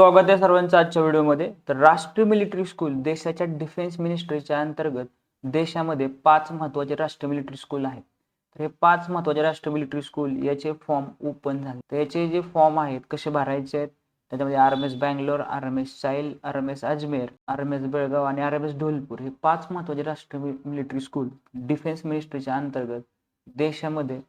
स्वागत आहे सर्वांचं आजच्या व्हिडिओमध्ये. तर राष्ट्रीय मिलिटरी स्कूल देशाच्या डिफेन्स मिनिस्ट्रीच्या अंतर्गत देशामध्ये पाच महत्त्वाचे राष्ट्रीय मिलिटरी स्कूल आहेत. तर हे पाच महत्त्वाचे राष्ट्रीय मिलिटरी स्कूल याचे फॉर्म ओपन झाले. तर याचे जे फॉर्म आहेत कसे भरायचे आहेत? त्याच्यामध्ये R M S Bangalore R M S Sail R M S Ajmer R M S Belgaum आणि आर एम एस ढोलपूर हे पाच महत्त्वाचे राष्ट्रीय मिलिटरी स्कूल डिफेन्स मिनिस्ट्रीच्या अंतर्गत देशामध्ये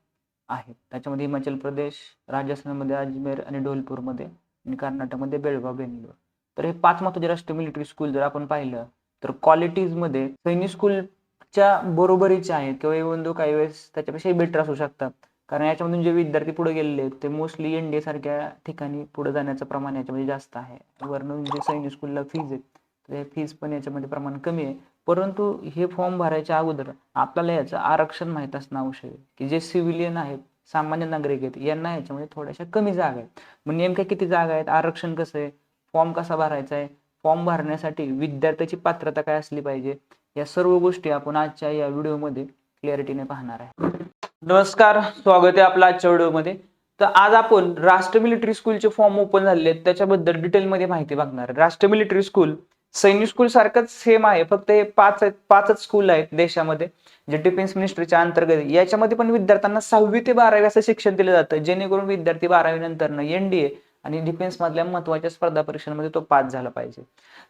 आहेत. त्याच्यामध्ये हिमाचल प्रदेश राजस्थानमध्ये अजमेर आणि ढोलपूरमध्ये आणि कर्नाटकमध्ये बेळगाव बेंगलोर. तर हे पाच महत्त्वाचे राष्ट्रीय मिलिटरी स्कूल जर आपण पाहिलं तर क्वालिटीजमध्ये सैनिक स्कूलच्या बरोबरीचे आहेत किंवा इव्हन दो काही वेळेस त्याच्यापेक्षाही बेटर असू शकतात. कारण याच्यामधून जे विद्यार्थी पुढे गेलेले आहेत ते मोस्टली एन डी ए सारख्या ठिकाणी पुढे जाण्याचं प्रमाण याच्यामध्ये जास्त आहे. वरनं जे सैनिक स्कूलला फीज आहेत. तर फीज पण याच्यामध्ये प्रमाण कमी आहे. परंतु हे फॉर्म भरायच्या अगोदर आपल्याला याचं आरक्षण माहीत असणं आवश्यक आहे. की जे सिव्हिलियन आहेत सामान्य नागरिक आहेत. यांना याच्यामध्ये थोड्याशा कमी जागा आहेत. मग नेमक्या किती जागा आहेत? आरक्षण कसं आहे? फॉर्म कसा भरायचा आहे? फॉर्म भरण्यासाठी विद्यार्थ्याची पात्रता काय असली पाहिजे? या सर्व गोष्टी आपण आजच्या या व्हिडिओमध्ये क्लॅरिटीने पाहणार आहे. नमस्कार. स्वागत आहे आपला आजच्या व्हिडिओमध्ये. तर आज आपण राष्ट्र मिलिटरी स्कूलचे फॉर्म ओपन झालेले आहेत. त्याच्याबद्दल डिटेलमध्ये माहिती बघणार आहे. मिलिटरी स्कूल सैनिक स्कूल सारखंच सेम आहे. फक्त हे पाच आहेत पाचच स्कूल आहेत देशामध्ये. जे डिफेन्स मिनिस्ट्रीच्या अंतर्गत याच्यामध्ये पण विद्यार्थ्यांना सहावी ते बारावी असं शिक्षण दिलं जातं. जेणेकरून विद्यार्थी बारावी नंतर एनडीए आणि डिफेन्स मधल्या महत्त्वाच्या स्पर्धा परीक्षांमध्ये तो पास झाला पाहिजे.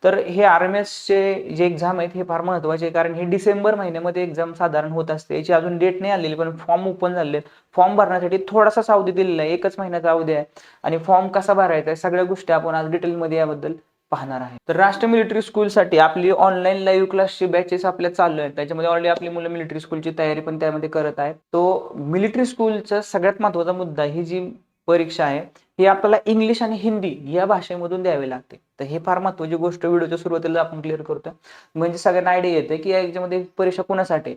तर हे आर चे जे एक्झाम आहेत हे फार महत्त्वाचे आहे. कारण हे डिसेंबर महिन्यामध्ये एक्झाम साधारण होत असते. याची अजून डेट नाही आलेली पण फॉर्म ओपन झाले फॉर्म भरण्यासाठी थोडासा सावधी दिलेला आहे. एकच महिन्याचा अवधी आहे. आणि फॉर्म कसा भरायचा आहे सगळ्या गोष्टी आपण आज डिटेलमध्ये याबद्दल पाहणार आहे. तर राष्ट्र मिलिटरी स्कूलसाठी आपली ऑनलाईन लाईव्ह क्लासची बॅचेस आपल्या चालू आहेत. त्याच्यामध्ये ऑलरेडी आपली मुलं मिलिटरी स्कूलची तयारी पण त्यामध्ये करत आहेत. तो मिलिटरी स्कूलचा सगळ्यात महत्त्वाचा मुद्दा ही जी परीक्षा आहे ही आपल्याला इंग्लिश आणि हिंदी या भाषेमधून द्यावी लागते. तर हे फार महत्वाची गोष्ट व्हिडिओच्या सुरुवातीला आपण क्लिअर करतो. म्हणजे सगळ्यांना आयडिया येते की याच्यामध्ये परीक्षा कोणासाठी?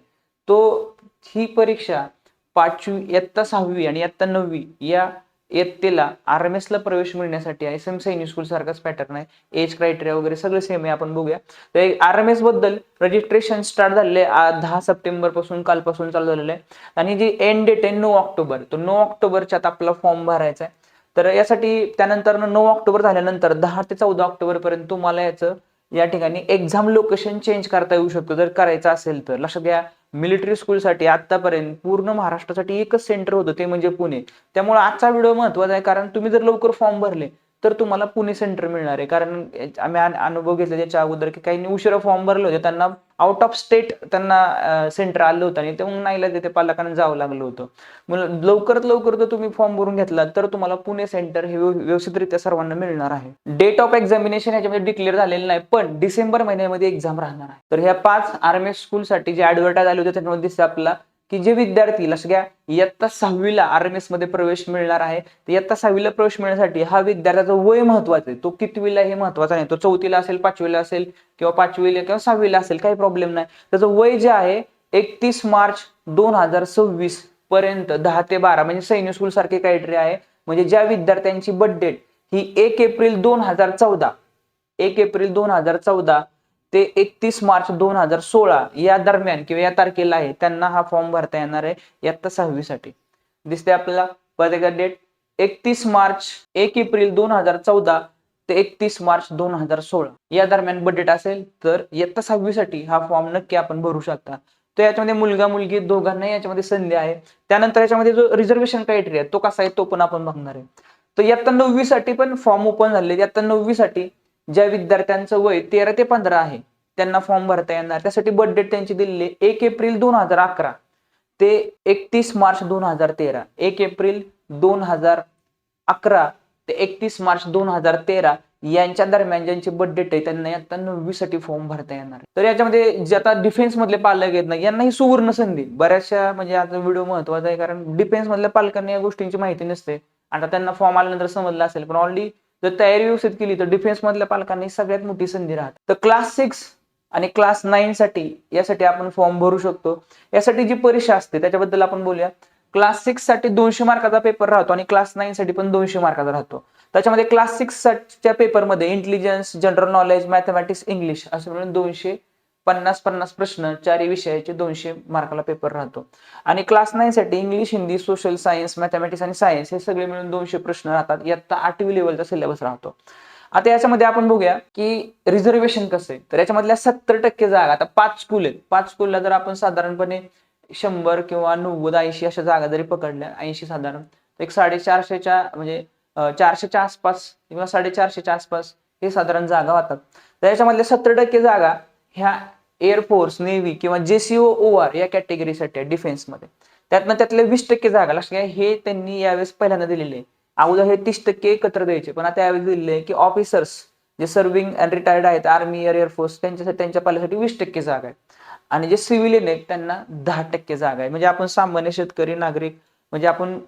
तो ही परीक्षा पाचवी इयत्ता सहावी आणि इयत्ता नववी या इयत्तेला आर एम ला प्रवेश मिळण्यासाठी आहे सेम सैनिक स्कूल सारखाच पॅटर्न आहे. एज क्रायटेरिया वगैरे सगळे सेम आहे आपण बघूया. तर आर एम एसबद्दल रजिस्ट्रेशन स्टार्ट झालेले दहा सप्टेंबरपासून कालपासून चालू झालेलं आहे. आणि जी एंड डेट आहे नऊ ऑक्टोबर. तर नऊ ऑक्टोबरच्या आपला फॉर्म भरायचा आहे. तर यासाठी त्यानंतर नऊ ऑक्टोबर झाल्यानंतर दहा ते चौदा ऑक्टोबर पर्यंत तुम्हाला याचं या ठिकाणी एक्झाम लोकेशन चेंज करता येऊ शकतो. जर करायचं असेल तर. लक्षात घ्या मिलिटरी स्कूलसाठी आतापर्यंत पूर्ण महाराष्ट्रासाठी एकच सेंटर होतं ते म्हणजे पुणे. त्यामुळे आजचा व्हिडिओ महत्त्वाचा आहे. कारण तुम्ही जर लवकर फॉर्म भरले तर तुम्हाला पुणे सेंटर मिळणार आहे. कारण आम्ही अनुभव घेतला त्याच्या अगोदर की काही उशिरा फॉर्म भरले होते. त्यांना आउट ऑफ स्टेट त्यांना सेंटर आलं होतं. आणि ते मग नाहीला तिथे पालकांना जावं लागलं होतं. मग लवकरात लवकर जर तुम्ही फॉर्म भरून घेतला तर तुम्हाला पुणे सेंटर हे व्यवस्थितरित्या सर्वांना मिळणार आहे. डेट ऑफ एक्झामिनेशन याच्यामध्ये डिक्लेअर झालेलं नाही पण डिसेंबर महिन्यामध्ये एक्झाम राहणार आहे. तर ह्या पाच आर्मी स्कूलसाठी जे ऍडव्हर्टाईज आले होते त्याच्यामध्ये आपला की जे विद्यार्थी लक्ष घ्या इयत्ता सहावीला आर एम एसमध्ये प्रवेश मिळणार आहे तर इयत्ता सहावीला प्रवेश मिळण्यासाठी हा विद्यार्थ्याचा वय महत्त्वाचा आहे. तो कितवीला हे महत्त्वाचा नाही. तो चौथीला असेल पाचवीला असेल किंवा पाचवीला किंवा सहावीला असेल काही प्रॉब्लेम नाही. त्याचं वय जे आहे एकतीस मार्च दोन हजार सव्वीस पर्यंत दहा ते बारा म्हणजे सैन्य स्कूल सारखे क्रायटेरिया आहे. म्हणजे ज्या विद्यार्थ्यांची बर्थ डेट ही एक एप्रिल दोन हजार चौदा एक एप्रिल दोन हजार चौदा ते एकतीस मार्च दोन हजार सोळा या दरम्यान किंवा या तारखेला आहे त्यांना हा फॉर्म भरता येणार आहे इयत्ता सहावीसाठी. दिसते आपल्याला पत्रिका डेट एकतीस मार्च एक एप्रिल दोन हजार चौदा ते एकतीस मार्च दोन हजार सोळा. या दरम्यान बजेट असेल तर इयत्ता सहावीसाठी हा फॉर्म नक्की आपण भरू शकता. तर याच्यामध्ये मुलगा मुलगी दोघांनाही याच्यामध्ये संधी आहे. त्यानंतर याच्यामध्ये जो रिझर्वेशन क्रायटेरिया तो कसा आहे तो पण आपण बघणार आहे. तर इयत्ता नववीसाठी पण फॉर्म ओपन झाले इयत्ता नववीसाठी ज्या विद्यार्थ्यांचं वय तेरा ते पंधरा आहे त्यांना फॉर्म भरता येणार. त्यासाठी बर्थ डेट त्यांची दिलेली एक एप्रिल दोन हजार अकरा ते एकतीस मार्च दोन हजार तेरा. एक एप्रिल दोन हजार अकरा ते एकतीस मार्च दोन हजार तेरा यांच्या दरम्यान ज्यांची बर्थ डेट आहे त्यांना आता नववीसाठी फॉर्म भरता येणार तर याच्यामध्ये जे आता डिफेन्स मधले पालक आहेत ना यांना ही सुवर्ण संधी. बऱ्याचशा म्हणजे आता व्हिडिओ महत्त्वाचा आहे कारण डिफेन्स मधल्या पालकांना या गोष्टींची माहिती नसते. आता त्यांना फॉर्म आल्यानंतर समजलं असेल पण ऑलरेडी जर तयारी व्यवस्थित केली तर डिफेन्स मधल्या पालकांनी सगळ्यात मोठी संधी राहते. तर क्लास सिक्स आणि क्लास नाईन साठी यासाठी आपण फॉर्म भरू शकतो. यासाठी जी परीक्षा असते त्याच्याबद्दल आपण बोलूया. क्लास सिक्ससाठी दोनशे मार्काचा पेपर राहतो आणि क्लास नाईन साठी पण दोनशे मार्काचा राहतो. त्याच्यामध्ये क्लास सिक्सच्या पेपरमध्ये intelligence general knowledge mathematics English असं मिळून दोनशे पन्नास पन्नास प्रश्न चारही विषयाचे दोनशे मार्काला पेपर राहतो. आणि क्लास नाईन साठी English Hindi social science mathematics आणि सायन्स हे सगळे मिळून दोनशे प्रश्न राहतात. इयत्ता आठवी लेवलचा सिलेबस राहतो. आता याच्यामध्ये आपण बघूया की रिझर्वेशन कसं आहे? तर याच्यामधल्या सत्तर टक्के जागा आता पाच स्कूल आहेत. पाच स्कूलला जर आपण साधारणपणे शंभर किंवा नव्वद ऐंशी अशा जागा जरी पकडल्या ऐंशी साधारण एक साडेचारशेच्या म्हणजे चारशेच्या आसपास किंवा साडेचारशेच्या आसपास हे साधारण जागा होतात तर याच्यामधल्या सत्तर टक्के जागा ह्या एअरफोर्स नेव्ही किंवा जेसीओ ओ आर या कॅटेगरीसाठी आहे डिफेन्समध्ये त्यातनं त्यातले वीस टक्के जागा लक्षात घ्या हे त्यांनी यावेळेस पहिल्यांदा दिलेले आहे. अगोदर हे तीस टक्के एकत्र द्यायचे पण आता यावेळेस दिलेले आहे की ऑफिसर्स जे सर्विंग अँड रिटायर्ड आहेत आर्मी एअर एअरफोर्स त्यांच्यासाठी त्यांच्या पाल्यासाठी वीस टक्के जागा आहे आणि जे सिव्हिलियन आहेत त्यांना दहा टक्के जागा आहे म्हणजे आपण सामान्य शेतकरी नागरिक म्हणजे आपण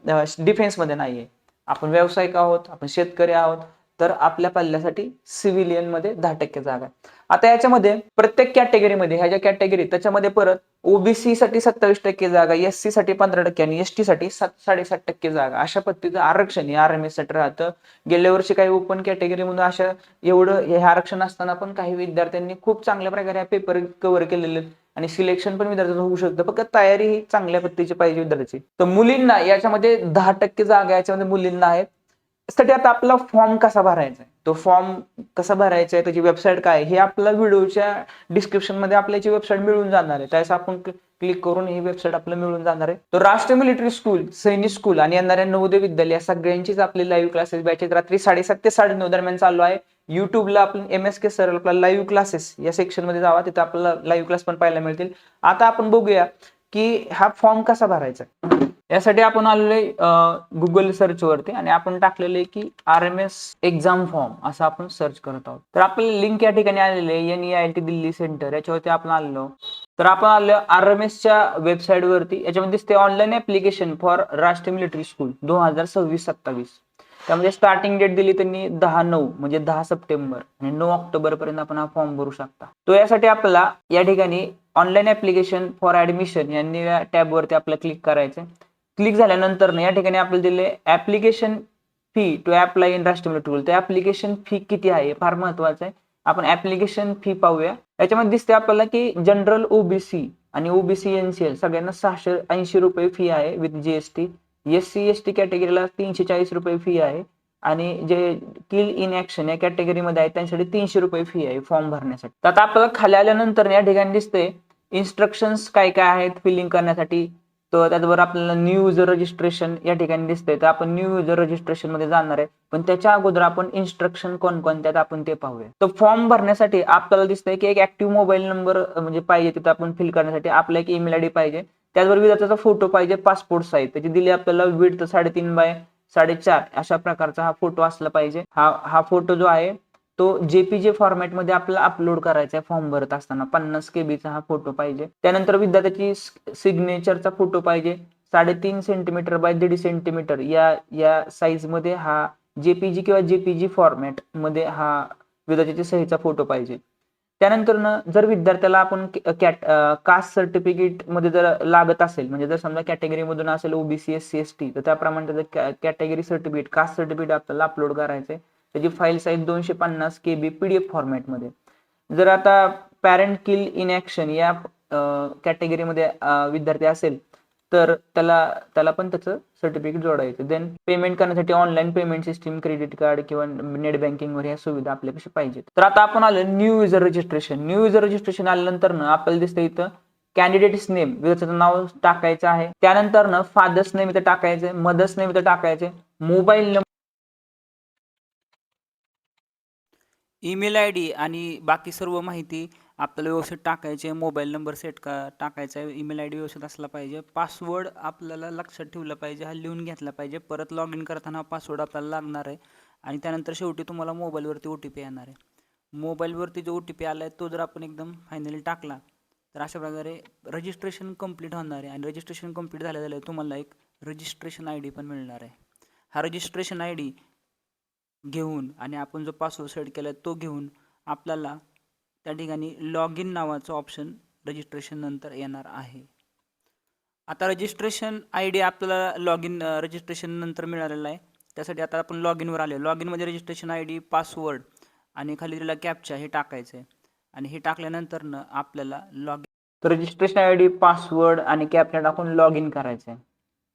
डिफेन्समध्ये नाहीये. आपण व्यावसायिक आहोत आपण शेतकरी आहोत. तर आपल्या पल्ल्यासाठी सिव्हिलियनमध्ये दहा टक्के जागा आहे. आता याच्यामध्ये प्रत्येक कॅटेगरीमध्ये ह्या ज्या कॅटेगरी त्याच्यामध्ये परत ओबीसी साठी सत्तावीस टक्के जागा एस सी साठी पंधरा टक्के आणि एस टी साठी सात साडेसात टक्के जागा. अशा पद्धतीचं आरक्षण हे आर एम एससाठी राहतं. गेल्या वर्षी काही ओपन कॅटेगरी म्हणून अशा एवढं हे आरक्षण असताना पण काही विद्यार्थ्यांनी खूप चांगल्या प्रकारे पेपर कव्हर केलेले आहेत. आणि सिलेक्शन पण विद्यार्थ्यांचं होऊ शकतं. फक्त तयारी ही चांगल्या पद्धतीची पाहिजे विद्यार्थ्याची. तर मुलींना याच्यामध्ये दहा टक्के जागा याच्यामध्ये मुलींना आहेत. त्यासाठी आता आपला फॉर्म कसा भरायचा आहे? तो फॉर्म कसा भरायचा आहे? त्याची वेबसाईट काय हे आपल्या व्हिडिओच्या डिस्क्रिप्शनमध्ये आपल्याची वेबसाईट मिळून जाणार आहे. त्यास आपण क्लिक करून ही वेबसाईट आपल्याला मिळून जाणार आहे. तर राष्ट्रीय मिलिटरी स्कूल सैनिक स्कूल आणि येणाऱ्या नवोदय विद्यालय या सगळ्यांचीच आपले लाईव्ह क्लासेस बॅचेस रात्री साडेसात ते साडेनऊ दरम्यान चालू आहे. युट्यूबला आपण एम एस के सर आपला लाईव्ह क्लासेस या सेक्शनमध्ये जावा. तिथे आपल्याला लाईव्ह क्लास पण पाहायला मिळतील. आता आपण बघूया की हा फॉर्म कसा भरायचा यासाठी आपण आलेले गुगल सर्च वरती आणि आपण टाकलेले की R M S exam form असं आपण सर्च करत आहोत. तर आपल्याला लिंक या ठिकाणी आलेले N E I T Delhi centre याच्यावरती आपण आलेलो तर आपण आलो आर एम एसच्या वेबसाईट वरती. याच्यामध्ये दिसते online application for Rashtriya military school दोन हजार सव्वीस सत्तावीस. त्यामध्ये स्टार्टिंग डेट दिली त्यांनी दहा नऊ म्हणजे दहा सप्टेंबर. आणि नऊ ऑक्टोबर पर्यंत आपण हा फॉर्म भरू शकता. तो यासाठी आपल्याला या ठिकाणी ऑनलाईन ऍप्लिकेशन फॉर ऍडमिशन या टॅबवरती टॅब वरती क्लिक करायचं क्लिक झाल्यानंतर या ठिकाणी आपल्याला दिले application fee to apply in Rashtriya tool तर ऍप्लिकेशन फी किती आहे? फार महत्वाचं आहे. आपण ऍप्लिकेशन फी पाहूया. याच्यामध्ये दिसते आपल्याला की जनरल ओबीसी आणि ओबीसी एनसीएल सगळ्यांना सहाशे ऐंशी रुपये फी आहे with GST S C S T कॅटेगरीला तीनशे चाळीस रुपये फी आहे. आणि जे किल इन ऍक्शन या कॅटेगरीमध्ये आहे त्यांच्यासाठी तीनशे रुपये फी आहे फॉर्म भरण्यासाठी. तर आता आपल्याला खाली आल्यानंतर या ठिकाणी दिसते इन्स्ट्रक्शन्स काय काय आहेत फिलिंग करण्यासाठी? तर त्याचबरोबर आपल्याला न्यू युजर रजिस्ट्रेशन या ठिकाणी दिसतंय. तर आपण न्यू युजर रजिस्ट्रेशनमध्ये जाणार आहे. पण त्याच्या अगोदर आपण इन्स्ट्रक्शन कोणकोणत्यात आपण ते पाहूया. तर फॉर्म भरण्यासाठी आपल्याला दिसतंय की एक ऍक्टिव्ह मोबाईल नंबर म्हणजे पाहिजे तिथं आपण फिल करण्यासाठी. आपला एक ईमेल आय डी पाहिजे. त्याचबरोबर विद्यार्थ्याचा फोटो पाहिजे पासपोर्ट साईज त्याची दिली आपल्याला विड साडेतीन बाय साडेचार. अशा प्रकारचा हा फोटो असला पाहिजे. हा हा फोटो जो आहे तो जेपीजे फॉर्मॅटमध्ये आपल्याला अपलोड करायचा आहे फॉर्म भरत असताना. पन्नास केबीचा हा फोटो पाहिजे. त्यानंतर विद्यार्थ्याची सिग्नेचरचा फोटो पाहिजे. साडेतीन सेंटीमीटर बाय दीड सेंटीमीटर या या साईजमध्ये हा जेपीजी किंवा जेपीजी फॉर्मॅटमध्ये हा विद्यार्थ्याच्या सहीचा फोटो पाहिजे. त्यानंतर ना जर विद्यार्थ्याला आपण कॅट कास्ट सर्टिफिकेटमध्ये जर लागत असेल म्हणजे जर समजा कॅटेगरी मधून असेल OBC S C S T तर त्याप्रमाणे त्याचं कॅटेगरी सर्टिफिकेट कास्ट सर्टिफिकेट आपल्याला अपलोड करायचंय. त्याची फाईल साईज दोनशे पन्नास के बी पीडीएफ फॉर्मॅटमध्ये जर आता पॅरेंट किल इन ऍक्शन या कॅटेगरीमध्ये विद्यार्थी असेल तर त्याला त्याला पण त्याचं सर्टिफिकेट जोडायचं देन पेमेंट करण्यासाठी online payment system credit card किंवा नेट बँकिंग वर ह्या सुविधा आपल्यापेक्षा पाहिजेत. तर आता आपण आलो new user registration new user registration आल्यानंतर ना आपल्याला दिसतं इथं कॅन्डिडेट्स नेम विद्यार्थ्याचं नाव टाकायचं आहे. त्यानंतर ना फादर्स नेम इथं टाकायचं मदर्स नेम इथं टाकायचे mobile number email I D आणि बाकी सर्व माहिती आपल्याला व्यवस्थित टाकायची आहे. मोबाईल नंबर सेट का टाकायचा आहे. ईमेल आय डी व्यवस्थित असला पाहिजे. पासवर्ड आपल्याला लक्षात ठेवला पाहिजे. हा लिहून घेतला पाहिजे. परत लॉग इन करताना पासवर्ड आपल्याला लागणार आहे. आणि त्यानंतर शेवटी तुम्हाला मोबाईलवरती ओ टी पी येणार आहे. मोबाईलवरती जो ओ टी पी आला आहे तो जर आपण एकदम फायनली टाकला तर अशा प्रकारे रजिस्ट्रेशन कंप्लीट होणार आहे. आणि रजिस्ट्रेशन कंप्लीट झाल्या झाल्या तुम्हाला एक रजिस्ट्रेशन आय डी पण मिळणार आहे. हा रजिस्ट्रेशन आय डी घेऊन आणि आपण जो पासवर्ड सेट केला आहे तो घेऊन आपल्याला त्या ठिकाणी लॉग इन नावाचं ऑप्शन रजिस्ट्रेशन नंतर येणार आहे. आता रजिस्ट्रेशन आय डी आपल्याला लॉग इन रजिस्ट्रेशन नंतर मिळालेलं आहे. त्यासाठी आता आपण लॉग इनवर आले लॉग इनमध्ये रजिस्ट्रेशन आय डी पासवर्ड आणि खाली दिलेला कॅपचा हे टाकायचं आहे आणि हे टाकल्यानंतरनं आपल्याला लॉग तर रजिस्ट्रेशन आय डी पासवर्ड आणि कॅप्चा टाकून लॉग इन करायचं आहे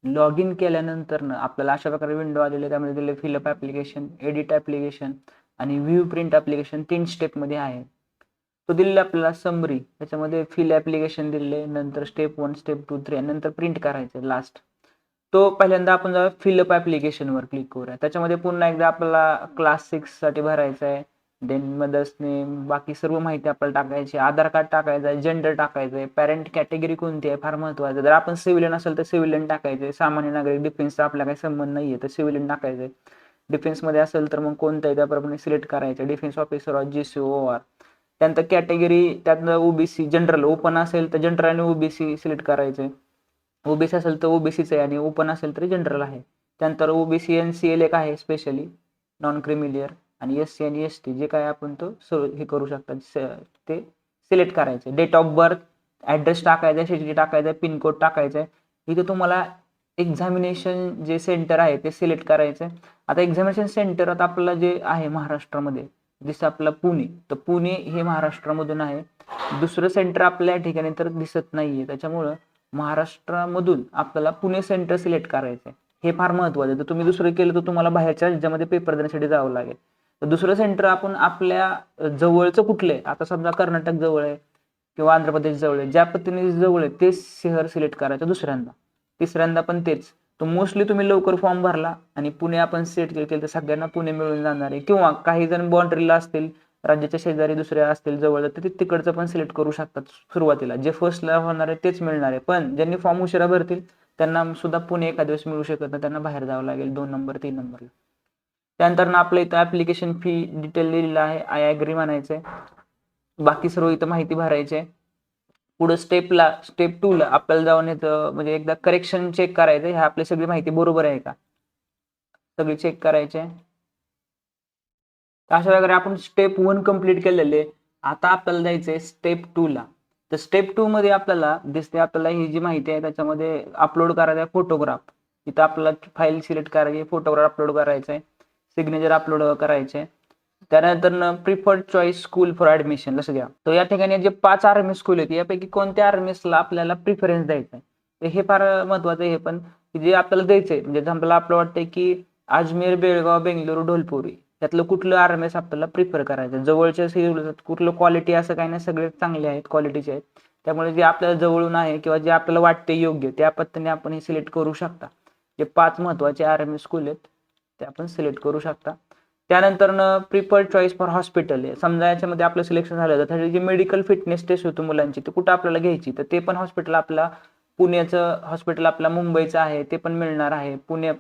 लॉग इन केल्यानंतर ना आपल्याला अशा प्रकारे विंडो आलेले त्यामध्ये दिले fill up application edit application आणि व्ह्यू प्रिंट ॲप्लिकेशन तीन स्टेपमध्ये आहे तो दिलेला आपल्याला समरी त्याच्यामध्ये फिल ॲप्लिकेशन दिले नंतर step one step two three नंतर प्रिंट करायचं लास्ट तो पहिल्यांदा आपण जाऊया फिलअप ॲप्लिकेशनवर क्लिक करूया. त्याच्यामध्ये पुन्हा एकदा आपल्याला क्लास सिक्ससाठी भरायचं आहे. देन मदर्स नेम बाकी सर्व माहिती आपल्याला टाकायची. आधार कार्ड टाकायचं आहे जेंडर टाकायचं आहे पॅरेंट कॅटेगरी कोणती आहे फार महत्त्वाचं जर आपण सिव्हिलियन असेल तर सिव्हिलियन टाकायचं आहे सामान्य नागरिक डिफेन्सचा आपला काही संबंध नाही आहे तर सिव्हिलियन टाकायचं आहे डिफेन्समध्ये असेल तर मग कोणतं आहे त्याप्रमाणे सिलेक्ट करायचं. Defence officer J C O R त्यानंतर कॅटेगरी त्यातनं ओबीसी जनरल ओपन असेल तर जनरल आणि ओबीसी सिलेक्ट करायचंय. ओबीसी असेल तर ओबीसीचं आहे आणि ओपन असेल तर जनरल आहे. त्यानंतर ओबीसी एन सी एल एक आहे स्पेशली नॉन क्रिमिलियर आणि एस सी आणि एस टी जे काय आपण तो हे करू शकतात ते सिलेक्ट करायचे. डेट ऑफ बर्थ ॲड्रेस टाकायचा आहे सिटी टाकायचा आहे पिनकोड टाकायचा. आहे इथे तुम्हाला एक्झामिनेशन जे सेंटर आहे ते सिलेक्ट करायचं. आता एक्झामिनेशन सेंटर आता आपलं जे आहे महाराष्ट्रामध्ये जसं आपलं पुणे तर पुणे हे महाराष्ट्रामधून आहे. दुसरं सेंटर आपल्या ठिकाणी तर दिसत नाहीये. त्याच्यामुळं महाराष्ट्रामधून आपल्याला पुणे सेंटर सिलेक्ट करायचं आहे हे फार महत्वाचं आहे. तर तुम्ही दुसरं केलं तर तुम्हाला बाहेरच्या राज्यामध्ये पेपर देण्यासाठी जावं लागेल. तर दुसरं सेंटर आपण आपल्या जवळचं कुठलं आहे आता समजा कर्नाटक जवळ आहे किंवा आंध्र प्रदेश जवळ आहे. ज्या पद्धतीने जवळ आहे तेच शहर सिलेक्ट करायचं दुसऱ्यांदा. तिसऱ्यांदा पण तेच. तर मोस्टली तुम्ही लवकर फॉर्म भरला आणि पुणे आपण सेट केलं तर सगळ्यांना पुणे मिळून जाणार आहे. किंवा काही जण बाउंड्रीला असतील राज्याच्या शेजारी दुसऱ्या असतील जवळ तर ते तिकडचं पण सिलेक्ट करू शकतात सुरुवातीला. जे फर्स्टला होणार आहे तेच मिळणार आहे. पण ज्यांनी फॉर्म उशिरा भरतील त्यांना सुद्धा पुणे एका दिवस मिळू शकत नाही. त्यांना बाहेर जावं लागेल दोन नंबर तीन नंबरला त्यानंतर ना आपलं इथं ऍप्लिकेशन फी डिटेल लिहिलेलं आहे. आय ॲग्री म्हणायचं आहे बाकी सर्व इथं माहिती भरायची आहे. पुढं स्टेपला स्टेप टूला आपल्याला जाऊन येतं म्हणजे एकदा करेक्शन चेक करायचं ह्या आपली सगळी माहिती बरोबर आहे का? सगळी चेक करायचे अशा प्रकारे आपण स्टेप वन कंप्लीट केलेले आता आपल्याला जायचंय स्टेप टू ला. तर स्टेप टू मध्ये आपल्याला दिसते आपल्याला ही जी माहिती आहे त्याच्यामध्ये अपलोड करायचा आहे फोटोग्राफ इथं आपल्याला फाईल सिलेक्ट करायची फोटोग्राफ अपलोड करायचा आहे. सिग्नेचर अपलोड करायचे. त्यानंतर preferred choice school for admission लक्षात घ्या तर या ठिकाणी जे पाच आर्मी स्कूल आहेत यापैकी कोणत्या आर्मीसला आपल्याला प्रिफरन्स द्यायचा आहे? हे फार महत्वाचं आहे हे पण जे आपल्याला द्यायचंय. म्हणजे आपल्याला आपलं वाटतंय की अजमेर बेळगाव बेंगलुरू ढोलपुरी त्यातलं कुठलं आर्मेस आपल्याला प्रिफर करायचं जवळच्या कुठलं क्वालिटी असं काही नाही सगळे चांगले आहेत क्वालिटीचे आहेत. त्यामुळे जे आपल्याला जवळून आहे किंवा जे आपल्याला वाटते योग्य त्या पद्धतीने आपण हे सिलेक्ट करू शकता. जे पाच महत्त्वाचे आर्मी स्कूल आहेत ते आपण सिलेक्ट करू शकता. त्यानंतर प्रिफर्ड चॉईस फॉर हॉस्पिटल आहे. समजा याच्यामध्ये आपलं सिलेक्शन झालं तर त्याची जी मेडिकल फिटनेस टेस्ट होती मुलांची ती कुठं आपल्याला घ्यायची? तर ते पण हॉस्पिटल आपला पुण्याचं हॉस्पिटल आपला मुंबईचं आहे ते पण मिळणार आहे. पुणे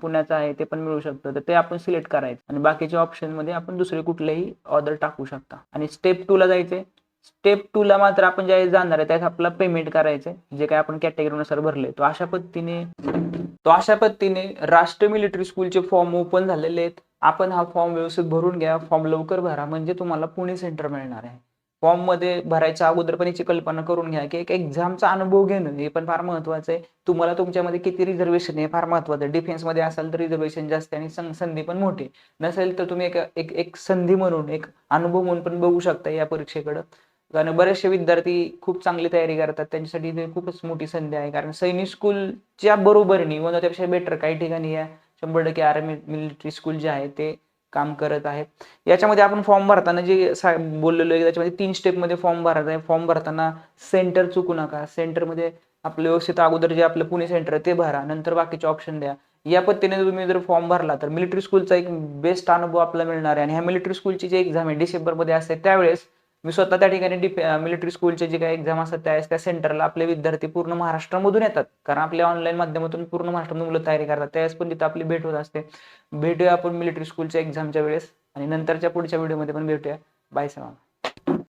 पुण्याचं आहे ते पण मिळू शकतं. तर ते आपण सिलेक्ट करायचं. आणि बाकीच्या ऑप्शनमध्ये आपण दुसरे कुठलेही ऑर्डर टाकू शकता. आणि स्टेप टूला जायचे स्टेप टू ला मात्र आपण ज्या जाणार आहे त्यात आपला पेमेंट करायचंय जे काय आपण कॅटेगरीनुसार भरले तो अशा पद्धतीने तो अशा पद्धतीने राष्ट्र मिलिटरी स्कूलचे फॉर्म ओपन झालेले आहेत. आपण हा फॉर्म व्यवस्थित भरून घ्या. फॉर्म लवकर भरा. म्हणजे तुम्हाला पुणे सेंटर मिळणार आहे. फॉर्ममध्ये भरायच्या अगोदर पण याची कल्पना करून घ्या की एक एक्झामचा अनुभव घेणं हे पण फार महत्वाचं आहे. तुम्हाला तुमच्यामध्ये किती रिझर्वेशन हे फार महत्वाचं आहे. डिफेन्समध्ये असाल तर रिझर्वेशन जास्त आणि संधी पण मोठी आहे. नसेल तर तुम्ही एक एक संधी म्हणून एक अनुभव म्हणून पण बघू शकता या परीक्षेकडं. कारण बरेचसे विद्यार्थी खूप चांगली तयारी करतात. त्यांच्यासाठी ते खूपच मोठी संधी आहे. कारण सैनिक स्कूलच्या बरोबरीने व त्यापेक्षा बेटर काही ठिकाणी या शंभर टक्के आर्मी मिलिटरी स्कूल जे आहे ते काम करत आहे. याच्यामध्ये आपण फॉर्म भरताना जे सा- बोललेलो आहे त्याच्यामध्ये तीन स्टेपमध्ये फॉर्म भरायचा आहे. फॉर्म भरताना सेंटर चुकू नका. सेंटरमध्ये आपलं व्यवस्थित अगोदर जे आपलं पुणे सेंटर आहे ते भरा. नंतर बाकीचे ऑप्शन द्या. या पद्धतीने तुम्ही जर फॉर्म भरला तर मिलिटरी स्कूलचा एक बेस्ट अनुभव आपल्याला मिळणार आहे. आणि ह्या मिलिटरी स्कूलची जी एक्झाम आहे डिसेंबरमध्ये असते त्यावेळेस मी स्वतः त्या ठिकाणी मिलिटरी स्कूलचे जे काही एक्झाम असतात त्यावेळेस त्या सेंटरला आपले विद्यार्थी पूर्ण महाराष्ट्रामधून येतात. कारण आपल्या ऑनलाईन माध्यमातून पूर्ण महाराष्ट्रामधून मुलं तयारी करतात. त्यावेळेस पण तिथं आपली भेट होत असते. भेटूया आपण मिलिटरी स्कूलच्या एक्झामच्या वेळेस. आणि नंतरच्या पुढच्या व्हिडिओमध्ये पण भेटूया. बाय सलाम